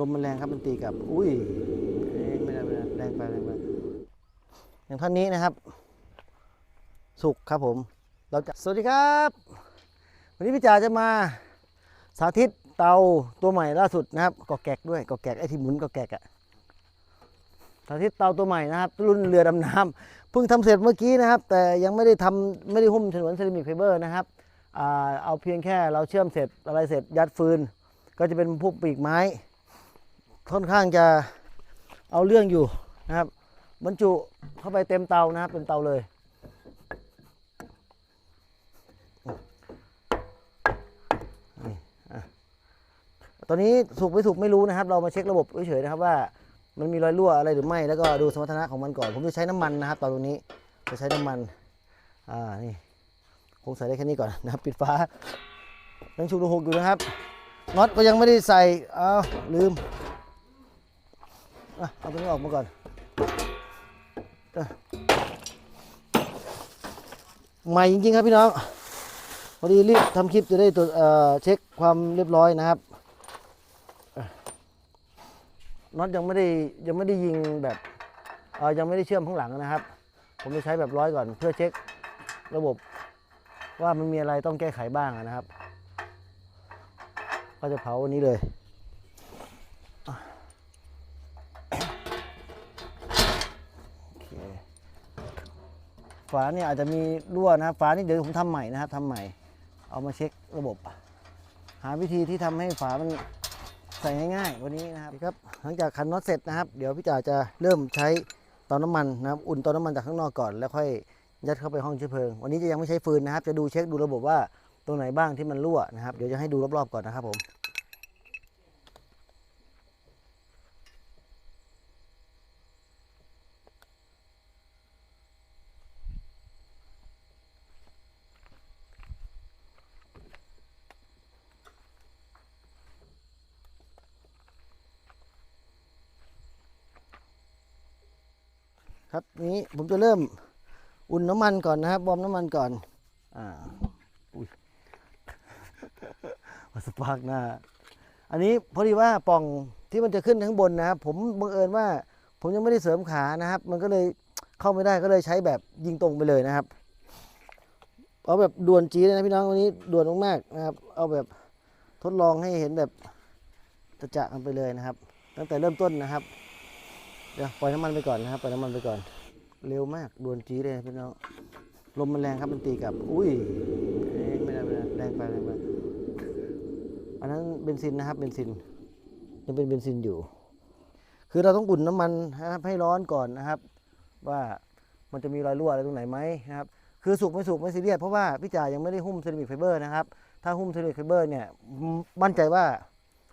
ลมมันแรงครับมันตีกับ อุ้ยไม่ได้ไม่ได้แรงไปแรงไปอย่างท่านนี้นะครับ สุกครับผม เราจะสวัสดีครับ วันนี้พี่จ๋าจะมาสาธิตเตาตัวใหม่ล่าสุดนะครับกอแกกด้วยกอแกกไอ้ที่หมุนกอแกกอะสาธิตเตาตัวใหม่นะครับ รุ่นเรือดำน้ำเพิ่งทำเสร็จเมื่อกี้นะครับ แต่ยังไม่ได้ทำไม่ได้หุ้มฉนวนเซรามิกไฟเบอร์นะครับเอาเพียงแค่เราเชื่อมเสร็จอะไรเสร็จยัดฟืน ก็จะเป็นพวกปีกไม้ ค่อนข้างจะเอาเรื่องอยู่นะครับ บรรจุเข้าไปเต็มเตานะครับเต็มเตาเลยตอนนี้สุกไม่สุกไม่รู้นะครับ เรามาเช็คระบบเฉยๆนะครับว่ามันมีรอยรั่วอะไรหรือไม่แล้วก็ดูสมรรถนะของมันก่อน ผมจะใช้น้ำมันนะครับตอนนี้จะใช้น้ำมันอ่านี่คงใส่ได้แค่นี้ก่อนนะครับปิดฝายังฉุกระหกอยู่นะครับน็อตก็ยังไม่ได้ใส่อ้าวลืม เอาตัวนี้ออกมาก่อน ใหม่จริงๆครับพี่น้อง พอดีรีบทำคลิปจะได้ตัวเอ่อเช็คความเรียบร้อยนะครับน็อตยังไม่ได้ยังไม่ได้ยิงแบบเอ่อยังไม่ได้เชื่อมข้างหลังนะครับ ผมจะใช้แบบร้อยก่อน เพื่อเช็คระบบว่ามันมีอะไรต้องแก้ไขบ้างนะครับ ก็จะเผาวันนี้เลยอะโอเค ฝาเนี่ยอาจจะมีรั่วนะครับฝานี่เดี๋ยวผมทำใหม่นะครับทำใหม่ เอามาเช็คระบบ หาวิธีที่ทำให้ฝามันใส่ง่ายๆวันนี้นะครับครับ หลังจากขันน็อตเสร็จนะครับ เดี๋ยวพี่จ๋าจะเริ่มใช้เตาน้ำมันนะครับอุ่นเตาน้ำมันจากข้างนอกก่อน แล้วค่อยยัดเข้าไปห้องเชื้อเพลิง วันนี้จะยังไม่ใช้ฟืนนะครับ จะดูเช็คดูระบบว่าตรงไหนบ้างที่มันรั่วนะครับ เดี๋ยวจะให้ดูรอบๆก่อนนะครับผม นี้ผมจะเริ่มอุ่นน้ำมันก่อนนะครับวอมน้ำมันก่อนอ่าอุ้ยมาสปาร์กหน้าอันนี้พอดีว่าป่องที่มันจะขึ้นข้างบนนะครับ ผมบังเอิญว่า ผมยังไม่ได้เสริมขานะครับ มันก็เลยเข้าไม่ได้ก็เลยใช้แบบยิงตรงไปเลยนะครับ เอาแบบด่วนจีเลยนะพี่น้องวันนี้ด่วนมากๆนะครับ เอาแบบทดลองให้เห็นแบบจะจะกันไปเลยนะครับ ตั้งแต่เริ่มต้นนะครับ เดี๋ยวปล่อยน้ำมันไปก่อนนะครับปล่อยน้ำมันไปก่อน เร็วมากดวนจีเลยพี่น้องลมมันแรงครับมันตีกับ อุ้ยไม่ได้ไม่ได้แรงไปแรงไปอันนั้นเบนซินนะครับเบนซินยังเป็นเบนซินอยู่ คือเราต้องอุ่นน้ำมันนะครับให้ร้อนก่อนนะครับ ว่ามันจะมีรอยรั่วอะไรตรงไหนไหมนะครับ คือสุกไม่สุกไม่ซีเรียสเพราะว่าพี่จ่ายังไม่ได้หุ้มเซรามิกไฟเบอร์นะครับ ถ้าหุ้มเซรามิกไฟเบอร์เนี่ยมั่นใจว่า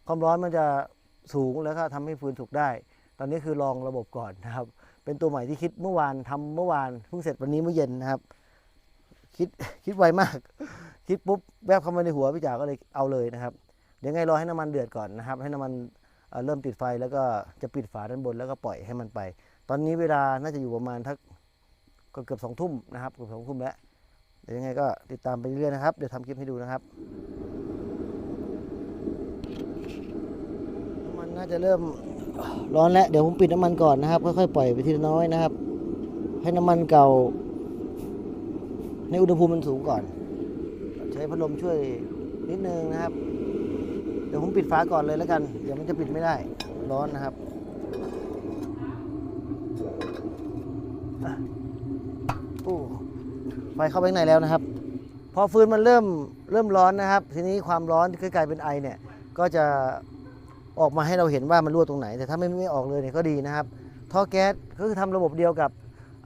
ความร้อนมันจะสูงแล้วก็ทำให้ฟืนสุกได้ ตอนนี้คือลองระบบก่อนนะครับ เป็นตัวใหม่ที่คิดเมื่อวานทำเมื่อวานเพิ่งเสร็จวันนี้เมื่อเย็นนะครับ คิดคิดไวมาก คิดปุ๊บแวบเข้ามาในหัวพี่จ๋าก็เลยเอาเลยนะครับ เดี๋ยวไงรอให้น้ำมันเดือดก่อนนะครับ ให้น้ำมันเเริ่มติดไฟแล้วก็จะปิดฝาด้านบนแล้วก็ปล่อยให้มันไป ตอนนี้เวลาน่าจะอยู่ประมาณทักก็เกือบสองทุ่มนะครับเกือบสองทุ่มแล้วเดี๋ยวยังไงก็ติดตามไปเรื่อยๆนะครับ เดี๋ยวทำคลิปให้ดูนะครับน้ำมันน่าจะเริ่ม ร้อนแล้วเดี๋ยวผมปิดน้ำมันก่อนนะครับ ค่อยๆปล่อยไปทีละน้อยนะครับ ให้น้ำมันเก่า ในอุณหภูมิมันสูงก่อน ใช้พัดลมช่วยนิดนึงนะครับ เดี๋ยวผมปิดฝาก่อนเลยแล้วกัน เดี๋ยวมันจะปิดไม่ได้ ร้อนนะครับโอ้ไฟเข้าไปข้างในแล้วนะครับ พอฟืนมันเริ่มเริ่มร้อนนะครับ ทีนี้ความร้อนที่กลายเป็นไอเนี่ย ก็จะ ออกมาให้เราเห็นว่ามันรั่วตรงไหน แต่ถ้าไม่ไม่ออกเลยเนี่ยก็ดีนะครับท่อแก๊สก็คือทำระบบเดียวกับ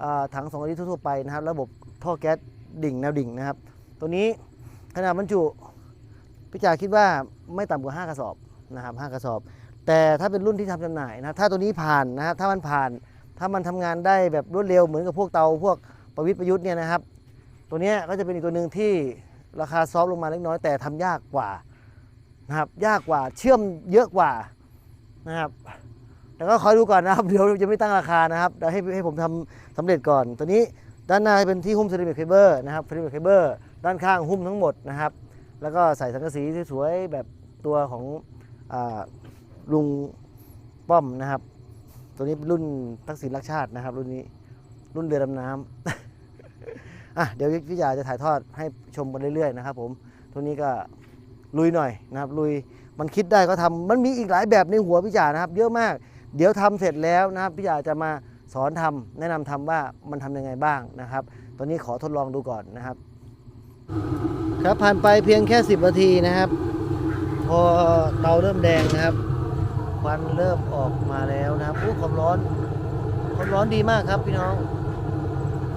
อ่าถังลิตรทั่วไปนะครับ ระบบท่อแก๊สดิ่งแนวดิ่งนะครับ ตัวนี้ขนาดบรรจุพี่จ่าคิดว่าไม่ต่ำกว่า 5 กระสอบนะครับ5กระสอบ แต่ถ้าเป็นรุ่นที่ทำจำหน่ายนะถ้าตัวนี้ผ่านนะครับถ้ามันผ่านถ้ามันทำงานได้แบบรวดเร็วเหมือนกับพวกเตาพวกประวิตรประยุทธ์เนี่ยนะครับ ตัวนี้ก็จะเป็นอีกตัวหนึ่งที่ราคาซอฟลงมาเล็กน้อยแต่ทำยากกว่า นะครับ ยากกว่าเชื่อมเยอะกว่านะครับแต่ก็คอยดูก่อนนะครับ เดี๋ยวจะไม่ตั้งราคานะครับเดี๋ยวให้ให้ผมทำสำเร็จก่อน ตัวนี้ด้านหน้าเป็นที่หุ้มเซรามิกไฟเบอร์นะครับเซรามิกไฟเบอร์ด้านข้างหุ้มทั้งหมดนะครับ แล้วก็ใส่สังกะสีสวยๆแบบตัวของอลุงป้อมนะครับ ตัวนี้เป็นรุ่นทักษิณรักชาตินะครับ รุ่นนี้รุ่นเรือดำน้ำอะเดี๋ยวพี่ยาจะถ่ายทอดให้ชมกันเรื่อยๆนะครับผม ตัวนี้ก็ ลุยหน่อยนะครับลุยมันคิดได้ก็ทำมันมีอีกหลายแบบในหัวพี่ยานะครับ เยอะมาก เดี๋ยวทำเสร็จแล้วนะครับพี่ยาจะมาสอนทำแนะนำทำว่ามันทำยังไงบ้างนะครับ ตอนนี้ขอทดลองดูก่อนนะครับ ครับผ่านไปเพียงแค่ 10นาทีนะครับ พอเตาเริ่มแดงนะครับควันเริ่มออกมาแล้วนะครับอู้ความร้อนความร้อนดีมากครับพี่น้อง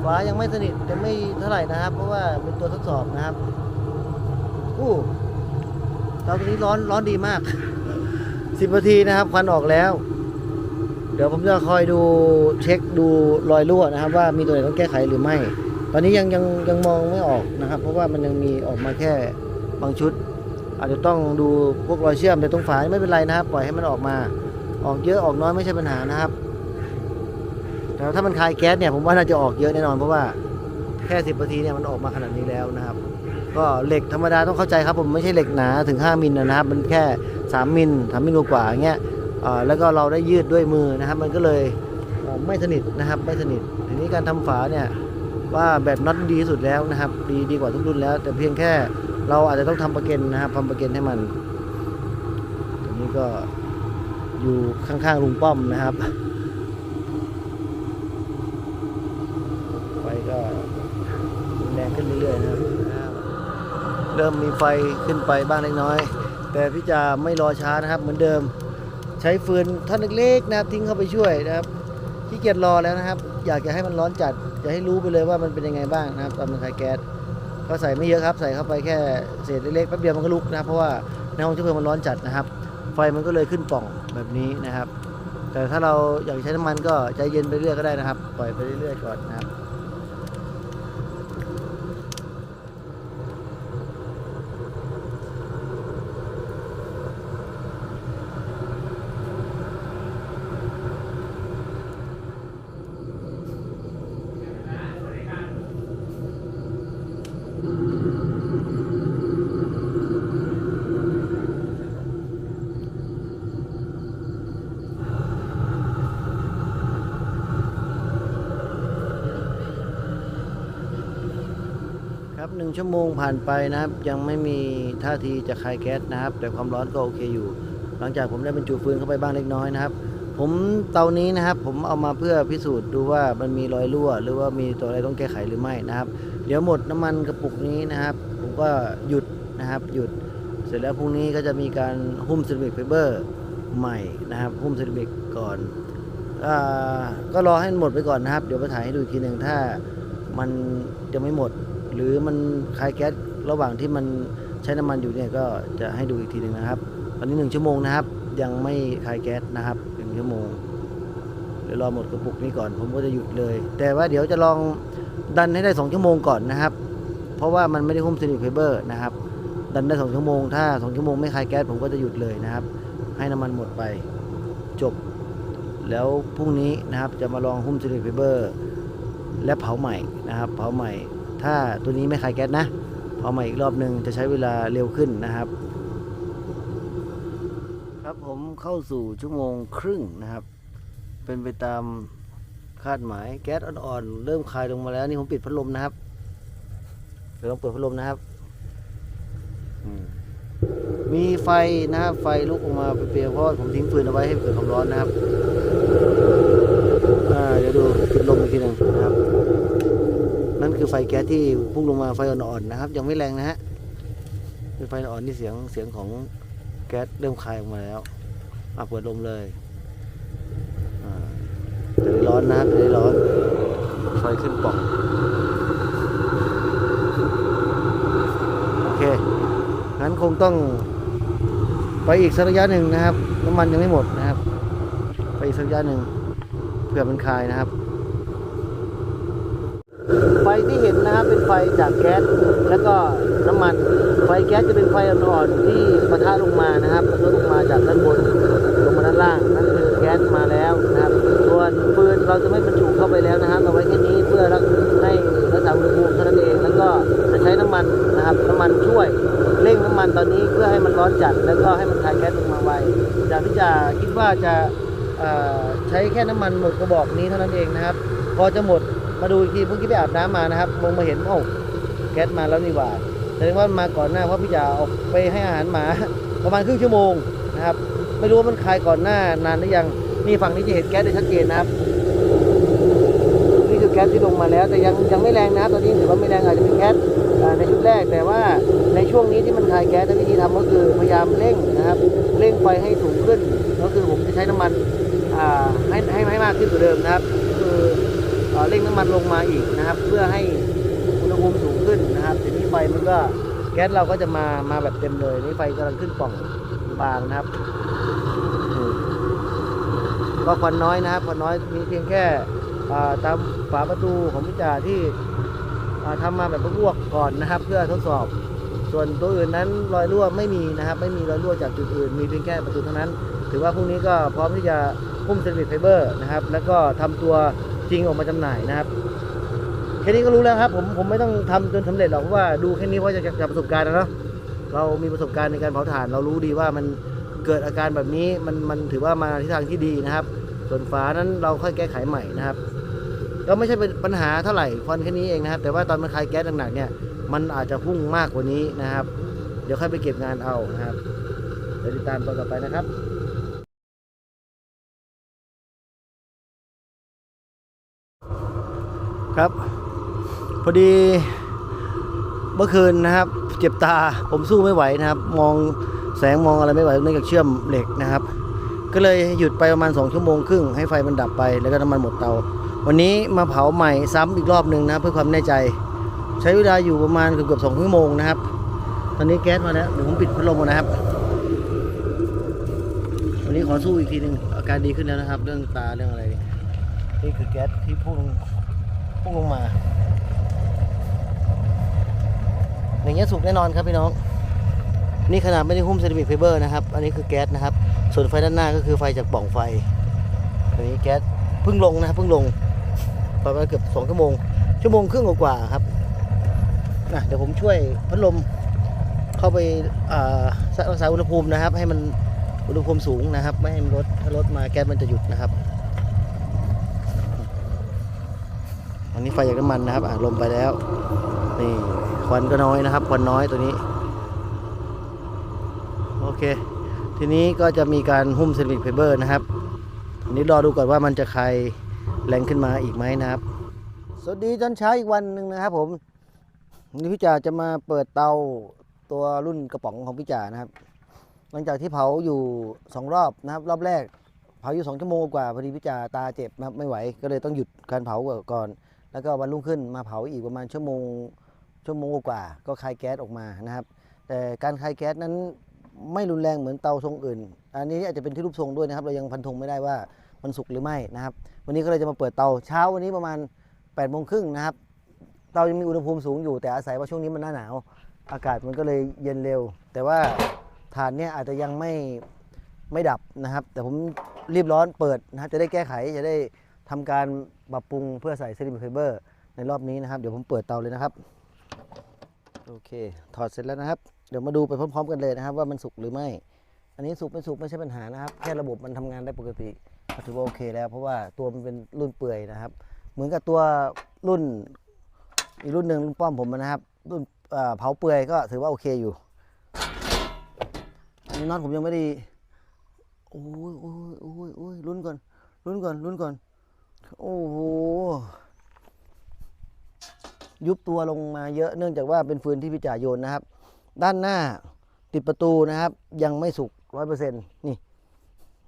ฝายังไม่สนิทยังไม่เท่าไหร่นะครับ เพราะว่าเป็นตัวทดสอบนะครับอู้ ตาตัวนี้ร้อนร้อนดีมาก10นาทีนะครับควันออกแล้ว เดี๋ยวผมจะคอยดูเช็คดูรอยรั่วนะครับ ว่ามีตัวไหนต้องแก้ไขหรือไม่ ตอนนี้ยังยังยังมองไม่ออกนะครับ เพราะว่ามันยังมีออกมาแค่บางชุด อาจจะต้องดูพวกรอยเชื่อมในตรงฝาไม่เป็นไรนะครับ ปล่อยให้มันออกมา ออกเยอะออกน้อยไม่ใช่ปัญหานะครับแต่ถ้ามันคายแก๊สเนี่ยผมว่าน่าจะออกเยอะแน่นอนเพราะว่าแค่สิบนาทีเนี่ยมันออกมาขนาดนี้แล้วนะครับ ก็เหล็กธรรมดาต้องเข้าใจครับผมไม่ใช่เหล็กหนาถึง 5มิลนะครับ มันแค่ 3มิล3มิลกว่าอย่างเงี้ยแล้วก็เราได้ยืดด้วยมือนะครับ มันก็เลยไม่สนิทนะครับไม่สนิททีนี้การทำฝาเนี่ยว่าแบบน็อตดีที่สุดแล้วนะครับ ดีดีกว่าทุกรุ่นแล้ว แต่เพียงแค่เราอาจจะต้องทำประเก็นนะครับทำประเก็นให้มันตรงนี้ก็อยู่ข้างๆลุงป้อมนะครับไฟก็แรงขึ้นเรื่อยๆนะครับ เริ่มมีไฟขึ้นไปบ้างเล็กน้อย แต่พี่จะไม่รอช้านะครับ เหมือนเดิม ใช้ฟืนท่อนเล็กๆนะครับ ทิ้งเข้าไปช่วยนะครับขี้เกียจรอแล้วนะครับ อยากจะให้มันร้อนจัดจะให้รู้ไปเลยว่ามันเป็นยังไงบ้างนะครับตอนมันคายแก๊สก็ใส่ไม่เยอะครับ ใส่เข้าไปแค่เศษเล็กๆแป๊บเดียวมันก็ลุกนะครับ เพราะว่าในห้องเชื้อเพลิงมันร้อนจัดนะครับ ไฟมันก็เลยขึ้นป่องแบบนี้นะครับ แต่ถ้าเราอยากใช้น้ำมันก็ใจเย็นไปเรื่อยก็ได้นะครับ ปล่อยไปเรื่อยๆก่อนนะครับ ชั่วโมงผ่านไปนะครับ ยังไม่มีท่าทีจะคลายแก๊สนะครับ แต่ความร้อนก็โอเคอยู่ หลังจากผมได้บรรจุฟืนเข้าไปบ้างเล็กน้อยนะครับ ผมเตานี้นะครับ ผมเอามาเพื่อพิสูจน์ดูว่ามันมีรอยรั่ว หรือว่ามีตัวอะไรต้องแก้ไขหรือไม่นะครับ เดี๋ยวหมดน้ำมันกระปุกนี้นะครับ ผมก็หยุดนะครับหยุด เสร็จแล้วพรุ่งนี้ก็จะมีการหุ้มเซรามิกไฟเบอร์ใหม่นะครับ หุ้มเซรามิกก่อนอก็รอให้มันหมดไปก่อนนะครับ เดี๋ยวไปถ่ายให้ดูอีกทีหนึ่งถ้ามันยังไม่หมด หรือมันคลายแก๊สระหว่างที่มันใช้น้ำมันอยู่เนี่ยก็จะให้ดูอีกทีหนึ่งนะครับ ตอนนี้หนึ่งชั่วโมงนะครับ ยังไม่คลายแก๊สนะครับหนึ่งชั่วโมงเดี๋ยวรอหมดกระปุกนี้ก่อน ผมก็จะหยุดเลย แต่ว่าเดี๋ยวจะลองดันให้ได้ 2 ชั่วโมงก่อนนะครับ เพราะว่ามันไม่ได้หุ้มซิลิไฟเบอร์นะครับ ดันได้ 2 ชั่วโมง ถ้า 2 ชั่วโมงไม่คลายแก๊สผมก็จะหยุดเลยนะครับ ให้น้ำมันหมดไปจบ แล้วพรุ่งนี้นะครับจะมาลองหุ้มซิลิไฟเบอร์และเผาใหม่นะครับ เผาใหม่ ถ้าตัวนี้ไม่คายแก๊สนะเผาม่อีกรอบหนึ่งจะใช้เวลาเร็วขึ้นนะครับ ครับผมเข้าสู่ชั่วโมงครึ่งนะครับ เป็นไปตามคาดหมายแก๊สอ่อนๆเริ่มคายลงมาแล้วนี่ผมปิดพัดลมนะครับเดี๋ยวลองเปิดพัดลมนะครับมีไฟนะครับไฟลุกออกมาเปรียวเพราะผมทิ้งฟืนเอาไว้ให้เกิดความร้อนนะครับ อ่าเดี๋ยวดูปิดลมอีกทีหนึ่งนะครับ คือไฟแก๊สที่พุ่งลงมาไฟอ่อนๆนะครับ ยังไม่แรงนะฮะเป็นไฟอ่อนที่เสียงเสียงของแก๊สเริ่มคายออกมาแล้วอะเปิดลมเลยอ่าจะได้ร้อนนะครับจะได้ร้อนไฟขึ้นป่องโอเคงั้นคงต้องไปอีกสักระยะหนึ่งนะครับน้ำมันยังไม่หมดนะครับ ไปอีกสักระยะหนึ่งเพื่อมันคายนะครับ ไฟที่เห็ นนะครับเป็นไฟจากแก๊สแล้วก็น้ำมัน ไฟแก๊สจะเป็นไฟอ่อนๆที่ปะทะลงมานะครับปะทะลงมาจากด้านบนลงมาด้านล่างนั่นคือแก๊สมาแล้วนะครับส่วนฟืนเราจะไม่บรรจุเข้าไปแล้วนะครับเอาไว้แค่นี้เพื่อรักให้รักษาอุณหภูมิเท่านั้นเอง แล้วก็จะใช้น้ำมันนะครับน้ำมันช่วยเร่งน้ำมันตอนนี้เพื่อให้มันร้อนจัด แล้วก็ให้มันคายแก๊สลงมาไวจากที่จะคิดว่าจะใช้แค่น้ำมันหมดกระบอกนี้เท่านั้นเองนะครับ พอจะหมด มาดูอีกทีเมื่อกี้ไปอาบน้ำมานะครับมองมาเห็นโอ้าแก๊สมาแล้วนี่หว่าแสดงว่ามาก่อนหน้าเพราะพี่จ๋าออกไปให้อาหารหมาประมาณครึ่งชั่วโมงนะครับ ไม่รู้ว่ามันคลายก่อนหน้านานหรือยังนี่ฝั่งนี้จะเห็นแก๊สได้ชัดเจนนะครับนี่คือแก๊สที่ลงมาแล้ว แต่ยังยังไม่แรงนะตอนนี้ถือว่าไม่แรงอาจจะเป็นแก๊สในชุดแรกแต่ว่าในช่วงนี้ที่มันคลายแก๊สวิธีทำก็คือพยายามเร่งนะครับ เร่งไฟให้สูงขึ้น ก็คือผมจะใช้น้ำมันให้ให้ให้มากขึ้นกว่าเดิมนะครับ คือ เร่งน้ำมันลงมาอีกนะครับ เพื่อให้อุณหภูมิสูงขึ้นนะครับทีนี้ไฟมันก็แก๊สเราก็จะมามาแบบเต็มเลยนี่ไฟกำลังขึ้นปล่องบางนะครับก็ควันน้อยนะครับควันน้อยมีเพียงแค่ตามฝาประตูของพิจาที่อ่าทำมาแบบลวกก่อนนะครับ เพื่อทดสอบ ส่วนตัวอื่นนั้นรอยรั่วไม่มีนะครับ ไม่มีรอยรั่วจากจุดอื่น มีเพียงแค่ประตูเท่านั้น ถือว่าพรุ่งนี้ก็พร้อมที่จะพุ่มเซรามิกไฟเบอร์นะครับ แล้วก็ทำตัว จริงออกมาจำหน่ายนะครับแค่นี้ก็รู้แล้วครับ ผมผมไม่ต้องทำจนสำเร็จหรอกเพราะว่าดูแค่นี้เพราะจะจากประสบการณ์นะเนาะเรามีประสบการณ์ในการเผาถ่าน เรารู้ดีว่ามันเกิดอาการแบบนี้มันมันถือว่ามาทิศทางที่ดีนะครับ ส่วนฝานั้นเราค่อยแก้ไขใหม่นะครับก็ไม่ใช่เป็นปัญหาเท่าไหร่ควันแค่นี้เองนะครับ แต่ว่าตอนมันคลายแก๊สหนักๆเนี่ย มันอาจจะพุ่งมากกว่านี้นะครับ เดี๋ยวค่อยไปเก็บงานเอานะครับเดี๋ยวติดตามตอนต่อไปนะครับ ครับ พอดีเมื่อคืนนะครับ เจ็บตาผมสู้ไม่ไหวนะครับ มองแสงมองอะไรไม่ไหวเนื่องจากเชื่อมเหล็กนะครับ ก็เลยหยุดไปประมาณ 2 ชั่วโมงครึ่งให้ไฟมันดับไปแล้วก็น้ำมันหมดเตา วันนี้มาเผาใหม่ซ้ำอีกรอบหนึ่งนะเพื่อความแน่ใจ ใช้เวลาอยู่ประมาณเกือบเกือบสองชั่วโมงนะครับ ตอนนี้แก๊สมาแล้วเดี๋ยวผมปิดพัดลมก่อนนะครับ วันนี้ขอสู้อีกทีหนึ่งอาการดีขึ้นแล้วนะครับ เรื่องตาเรื่องอะไรนี่ยนี่คือแก๊สที่พุ่ง พุ่งลงมา อย่างเงี้ยสุกแน่นอนครับพี่น้อง นี่ขนาดไม่ได้หุ้มเซรามิกไฟเบอร์นะครับ อันนี้คือแก๊สนะครับ ส่วนไฟด้านหน้าก็คือไฟจากปล่องไฟ อันนี้แก๊สเพิ่งลงนะครับเพิ่งลง ประมาณเกือบสองชั่วโมง ชั่วโมงครึ่งกว่าครับนะเดี๋ยวผมช่วยพัดลมเข้าไปรักษาอุณหภูมินะครับ ให้มันอุณหภูมิสูงนะครับ ไม่ให้มันลดถ้าลดมาแก๊สมันจะหยุดนะครับ อั นนี้ไฟจากน้ำมันนะครับอ่าลมไปแล้ว นี่ควันก็น้อยนะครับ ควันน้อยตัวนี้ โอเค ทีนี้ก็จะมีการหุ้มเซรามิกไฟเบอร์นะครับอันนี้รอดูก่อนว่ามันจะใคลายแรงขึ้นมาอีกไหมนะครับ สวัสดีตอนเช้าอีกวันหนึ่งนะครับผมนนี่พี่จ่าจะมาเปิดเตาตัวรุ่นกระป๋องของพี่จ่านะครับ หลังจากที่เผาอยู่สองรอบนะครับ รอบแรกเผาอยู่สองชั่วโมงกว่าพอดีพี่จ่าตาเจ็บนะครับไม่ไหว ก็เลยต้องหยุดการเผาก่อน แล้วก็วันรุ่งขึ้นมาเผาอีกประมาณชั่วโมงชั่วโมงกว่าก็คายแก๊สออกมานะครับ แต่การคายแก๊สนั้นไม่รุนแรงเหมือนเตาทรงอื่น อันนี้อาจจะเป็นที่รูปทรงด้วยนะครับ เรายังพันธงไม่ได้ว่ามันสุกหรือไม่นะครับ วันนี้ก็เลยจะมาเปิดเตาเช้าวันนี้ประมาณ8ปดโมงครึ่งนะครับเตายังมีอุณหภูมิสูงอยู่แต่อาศัยว่าช่วงนี้มันหน้าหนาว อากาศมันก็เลยเย็นเร็ว แต่ว่าฐานเนี่ยอาจจะยังไม่ไม่ดับนะครับ แต่ผมรีบร้อนเปิดนะจะได้แก้ไขจะได้ ทำการปรับปรุงเพื่อใส่เซรามิกไฟเบอร์ในรอบนี้นะครับ เดี๋ยวผมเปิดเตาเลยนะครับ โอเค ถอดเสร็จแล้วนะครับ เดี๋ยวมาดูไปพร้อม ๆ กันเลยนะครับ ว่ามันสุกหรือไม่ อันนี้สุกไม่สุกไม่ใช่ปัญหานะครับ แค่ระบบมันทำงานได้ปกติก็ถือว่าโอเคแล้ว เพราะว่าตัวมันเป็นรุ่นเปื่อยนะครับ เหมือนกับตัวรุ่นอีกรุ่นหนึ่งรุ่นป้อมผมนะครับ รุ่นเอ่อเผาเปื่อยก็ถือว่าโอเคอยู่อันนี้น็อตผมยังไม่ได้โอ้ยโอ้ยโอ้ยโอ้ยลุ้นก่อนลุ้นก่อนลุ้นก่อน โอ้โหยุบตัวลงมาเยอะเนื่องจากว่าเป็นฟืนที่พิจารโยนนะครับ ด้านหน้าติดประตูนะครับ ยังไม่สุกร้อยเปอร์เซ็นต์นี่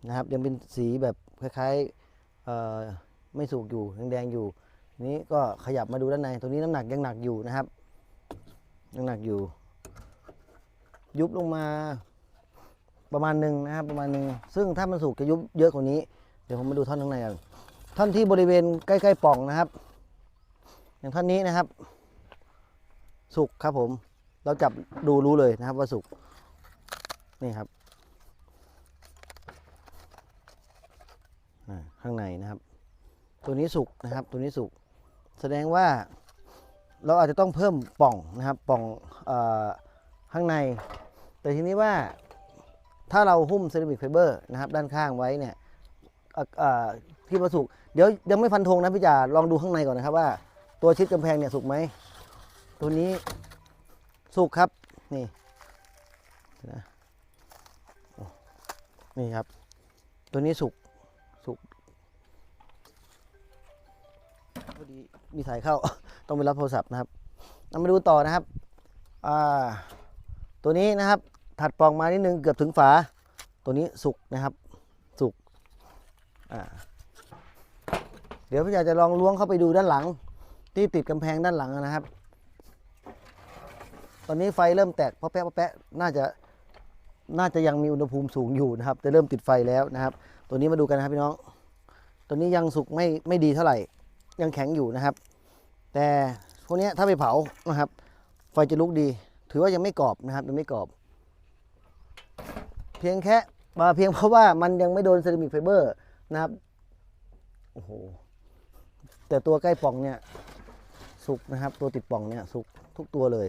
นะครับ ยังเป็นสีแบบคล้ายๆไม่สุกอยู่แดงๆอยู่นี้ก็ขยับมาดูด้านในตรงนี้น้ำหนักยังหนักอยู่นะครับ ยังหนักอยู่ ยุบลงมาประมาณหนึ่งนะครับ ประมาณหนึ่งซึ่งถ้ามันสุกจะยุบเยอะกว่านี้ เดี๋ยวผมมาดูท่อนข้างในกัน ท่อนที่บริเวณใกล้ๆป่องนะครับ อย่างท่อนนี้นะครับ สุกครับผม เราจับดูรู้เลยนะครับว่าสุกนี่ครับข้างในนะครับ ตัวนี้สุกนะครับ ตัวนี้สุกแสดงว่าเราอาจจะต้องเพิ่มป่องนะครับป่องออข้างใน แต่ทีนี้ว่าถ้าเราหุ้มเซรามิกไฟเบอร์นะครับ ด้านข้างไว้เนี่ย อะอ่าคิดว่าสุกเดี๋ยวยังไม่ฟันธงนะพี่จ๋าลองดูข้างในก่อนนะครับว่า ตัวชิดกำแพงเนี่ยสุกไหมตัวนี้สุกครับนี่นะนี่ครับ ตัวนี้สุกสุกพอดีมีสายเข้า ต้องไปรับโทรศัพท์นะครับเรามาดูต่อนะครับอ่าตัวนี้นะครับ ถัดปลองมานิดนึงเกือบถึงฝา ตัวนี้สุกนะครับ สุกอ่า ดี๋ยวพี่อยากจะลองล้วงเข้าไปดูด้านหลัง ที่ติดกำแพงด้านหลังนะครับ ตอนนี้ไฟเริ่มแตกเพราะแปะเพราะแป๊ะน่าจะน่าจะยังมีอุณหภูมิสูงอยู่นะครับจะเริ่มติดไฟแล้วนะครับ ตัวนี้มาดูกันนะครับพี่น้อง ตัวนี้ยังสุกไม่ไม่ดีเท่าไหร่ ยังแข็งอยู่นะครับ แต่พวกเนี้ยถ้าไปเผานะครับ ไฟจะลุกดี ถือว่ายังไม่กรอบนะครับยังไม่กรอบ เพียงแค่มาเพียงเพราะว่ามันยังไม่โดนเซรามิกไฟเบอร์นะครับ โอ้โห แต่ตัวใกล้ป่องเนี่ยสุกนะครับ ตัวติดป่องเนี่ยสุกทุกตัวเลย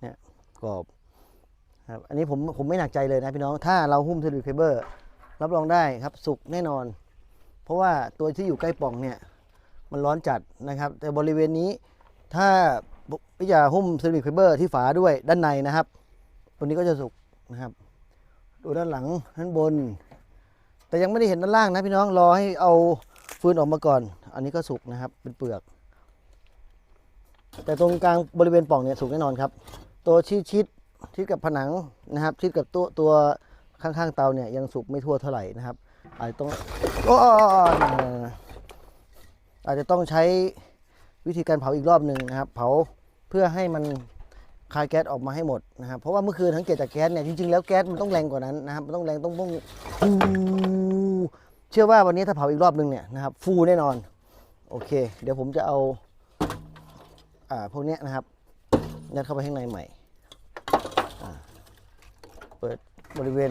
เนี่ยกรอบครับอันนี้ผมผมไม่หนักใจเลยนะพี่น้องถ้าเราหุ้มเซรามิกไฟเบอร์ รับรองได้ครับสุกแน่นอน เพราะว่าตัวที่อยู่ใกล้ป่องเนี่ยมันร้อนจัดนะครับ แต่บริเวณนี้ถ้าพิจาหุ้มเซรามิกไฟเบอร์ที่ฝาด้วยด้านในนะครับ ตัวนี้ก็จะสุกนะครับ ดูด้านหลังด้านบน แต่ยังไม่ได้เห็นด้านล่างนะพี่น้องรอให้เอาฟืนออกมาก่อน อันนี้ก็สุกนะครับ เป็นเปลือก แต่ตรงกลางบริเวณปล่องเนี่ยสุกแน่นอนครับ ตัวชิดชิดชิดกับผนังนะครับ ชิดกับตัวตัวข้างๆเตาเนี่ยยังสุกไม่ทั่วเท่าไหร่นะครับ อาจจะต้องโอ้อาจจะต้องใช้วิธีการเผาอีกรอบหนึ่งนะครับ เผาเพื่อให้มันคายแก๊สออกมาให้หมดนะครับเพราะว่าเมื่อคืนทั้งเกตจากแก๊สเนี่ยจริงๆแล้วแก๊สมันต้องแรงกว่านั้นนะครับมันต้องแรงต้องต้องเชื่อว่าวันนี้ถ้าเผาอีกรอบนึงเนี่ยนะครับฟูแน่นอน โอเค เดี๋ยวผมจะเอาอ่าพวกนี้นะครับยัดเข้าไปข้างในใหม่เปิดบริเวณ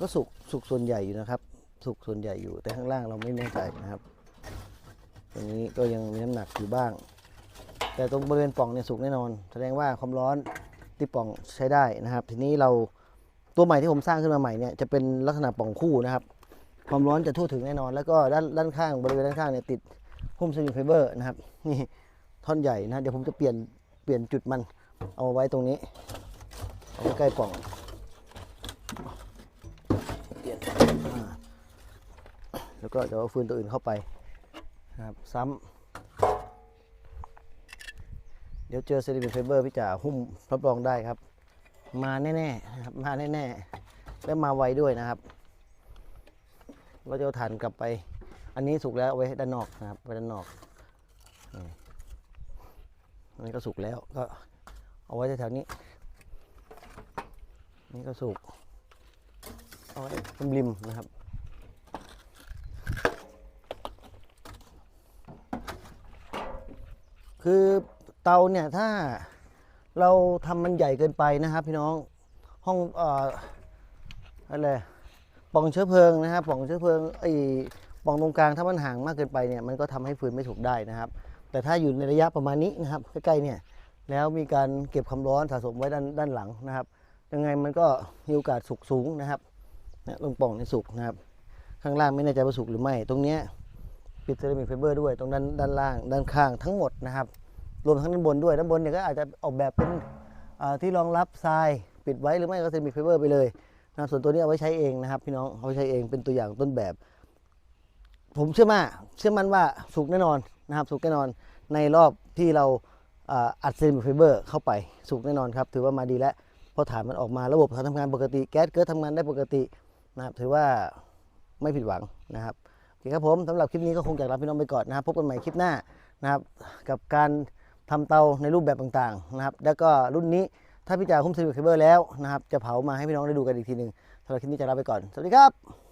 ก็สุกสุกส่วนใหญ่อยู่นะครับ สุกส่วนใหญ่อยู่แต่ข้างล่างเราไม่แน่ใจนะครับตรงนี้ก็ยังมีน้ำหนักอยู่บ้าง แต่ตรงบริเวณป่องเนี่ยสุกแน่นอน แสดงว่าความร้อนที่ป่องใช้ได้นะครับ ทีนี้เรา ตัวใหม่ที่ผมสร้างขึ้นมาใหม่เนี่ยจะเป็นลักษณะป่องคู่นะครับ ความร้อนจะทั่วถึงแน่นอน แล้วก็ด้านด้านข้างบริเวณด้านข้างเนี่ยติดหุ้มสลิงไฟเบอร์นะครับนี่ท่อนใหญ่นะเดี๋ยวผมจะเปลี่ยนเปลี่ยนจุดมันเอาไว้ตรงนี้เอาใกล้ปล่องเปลี่ยนแล้วก็เดี๋ยวเอาฟืนตัวอื่นเข้าไปนะครับซ้ำเดี๋ยวเจอเซรามิกไฟเบอร์พี่จ๋าหุ้มรับรองได้ครับ มาแน่ๆนะครับมาแน่ๆและมาไวด้วยนะครับ เราจะเอาถ่านกลับไป อันนี้สุกแล้วเอาไว้ด้านนอกนะครับไว้ด้านนอกอันนี้ก็สุกแล้วก็เอาไว้แถวๆนี้นี่ก็สุกเอาไว้ริมๆนะครับคือเตาเนี่ยถ้า เราทำมันใหญ่เกินไปนะครับ พี่น้องห้องเอ่ออะไรปล่องเชื้อเพลิงนะครับปล่องเชื้อเพลิงไอ้ปล่องตรงกลางถ้ามันห่างมากเกินไปเนี่ยมันก็ทำให้ฟืนไม่ถูกได้นะครับ แต่ถ้าอยู่ในระยะประมาณนี้นะครับใกล้ๆเนี่ยแล้วมีการเก็บความร้อนสะสมไว้ด้านด้านหลังนะครับ ยังไงมันก็มีโอกาสสุกสูงนะครับลงปล่องในสุกนะครับ ข้างล่างไม่แน่ใจว่าสุกหรือไม่ ตรงเนี้ยปิดเซรามิกไฟเบอร์ด้วยตรงด้านด้านล่างด้านข้างทั้งหมดนะครับ รวมทั้งด้านบนด้วยด้านบนเนี่ยก็อาจจะออกแบบเป็นที่รองรับทรายปิดไว้หรือไม่ก็เซรามิกไฟเบอร์ไปเลยนะส่วนตัวนี้เอาไว้ใช้เองนะครับ พี่น้องเอาไว้ใช้เองเป็นตัวอย่างต้นแบบ ผมเชื่อมาเชื่อมั่นว่าสุกแน่นอนนะครับ สุกแน่นอนในรอบที่เราอัดเซรามิกไฟเบอร์เข้าไปสุกแน่นอนครับ ถือว่ามาดีแล้วพราะฐานมันออกมาระบบการทำงานปกติแก๊สเกิดทำงานได้ปกตินะครับ ถือว่าไม่ผิดหวังนะครับโอเคครับผมสำหรับคลิปนี้ก็คงจากลาพี่น้องไปก่อนนะครับ พบกันใหม่คลิปหน้านะครับ กับการ ทำเตาในรูปแบบต่างๆนะครับ แล้วก็รุ่นนี้ถ้าพี่จ่าคุ้มซีรีส์เคเบิลแล้วนะครับ จะเผามาให้พี่น้องได้ดูกันอีกทีหนึ่งสำหรับคลิปนี้จะลาไปก่อน สวัสดีครับ